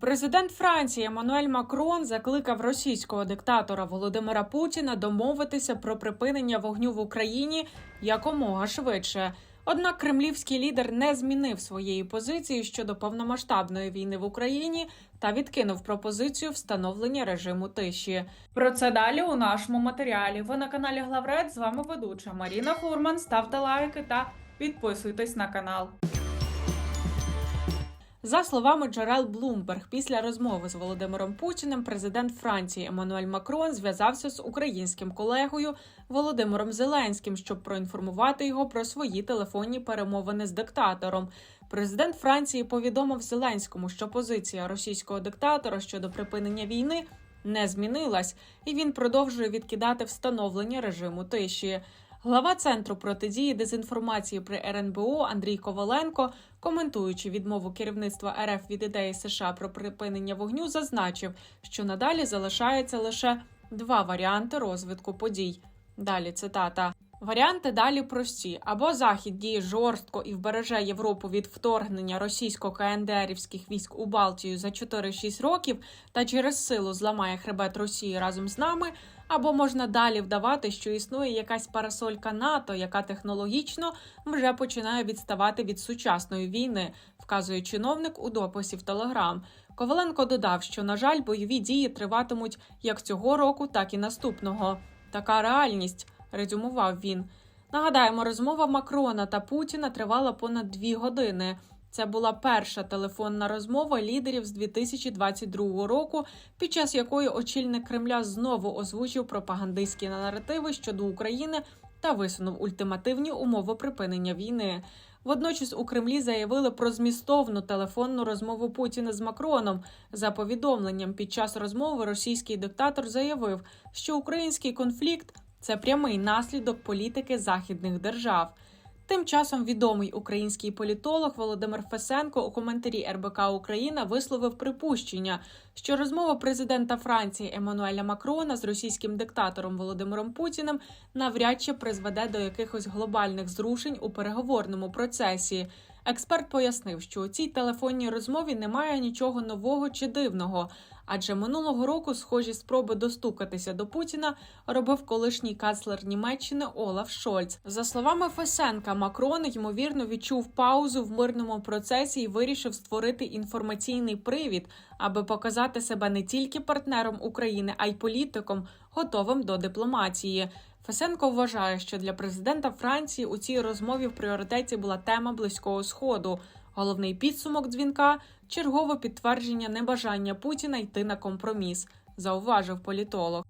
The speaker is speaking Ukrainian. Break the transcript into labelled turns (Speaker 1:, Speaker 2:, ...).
Speaker 1: Президент Франції Еммануель Макрон закликав російського диктатора Володимира Путіна домовитися про припинення вогню в Україні якомога швидше. Однак кремлівський лідер не змінив своєї позиції щодо повномасштабної війни в Україні та відкинув пропозицію встановлення режиму тиші. Про це далі у нашому матеріалі. Ви на каналі Главред. З вами ведуча Маріна Фурман. Ставте лайки та підписуйтесь на канал. За словами джерел Bloomberg, після розмови з Володимиром Путіним, президент Франції Еммануель Макрон зв'язався з українським колегою Володимиром Зеленським, щоб проінформувати його про свої телефонні перемовини з диктатором. Президент Франції повідомив Зеленському, що позиція російського диктатора щодо припинення війни не змінилась, і він продовжує відкидати встановлення режиму тиші. Глава центру протидії дезінформації при РНБО Андрій Коваленко, коментуючи відмову керівництва РФ від ідеї США про припинення вогню, зазначив, що надалі залишається лише два варіанти розвитку подій. Далі цитата. Варіанти далі прості: або Захід діє жорстко і вбереже Європу від вторгнення російсько-КНДРівських військ у Балтію за 4-6 років та через силу зламає хребет Росії разом з нами, або можна далі вдавати, що існує якась парасолька НАТО, яка технологічно вже починає відставати від сучасної війни, вказує чиновник у дописі в Телеграм. Коваленко додав, що на жаль, бойові дії триватимуть як цього року, так і наступного. Така реальність, резюмував він. Нагадаємо, розмова Макрона та Путіна тривала понад дві години. Це була перша телефонна розмова лідерів з 2022 року, під час якої очільник Кремля знову озвучив пропагандистські наративи щодо України та висунув ультимативні умови припинення війни. Водночас у Кремлі заявили про змістовну телефонну розмову Путіна з Макроном. За повідомленням під час розмови російський диктатор заявив, що український конфлікт це прямий наслідок політики західних держав. Тим часом відомий український політолог Володимир Фесенко у коментарі РБК Україна висловив припущення, що розмова президента Франції Еммануеля Макрона з російським диктатором Володимиром Путіним навряд чи призведе до якихось глобальних зрушень у переговорному процесі. Експерт пояснив, що у цій телефонній розмові немає нічого нового чи дивного, адже минулого року схожі спроби достукатися до Путіна робив колишній канцлер Німеччини Олаф Шольц. За словами Фесенка, Макрон ймовірно відчув паузу в мирному процесі і вирішив створити інформаційний привід, аби показати себе не тільки партнером України, а й політиком, готовим до дипломатії. Фесенко вважає, що для президента Франції у цій розмові в пріоритеті була тема близького сходу. Головний підсумок дзвінка чергове підтвердження небажання Путіна йти на компроміс, зауважив політолог.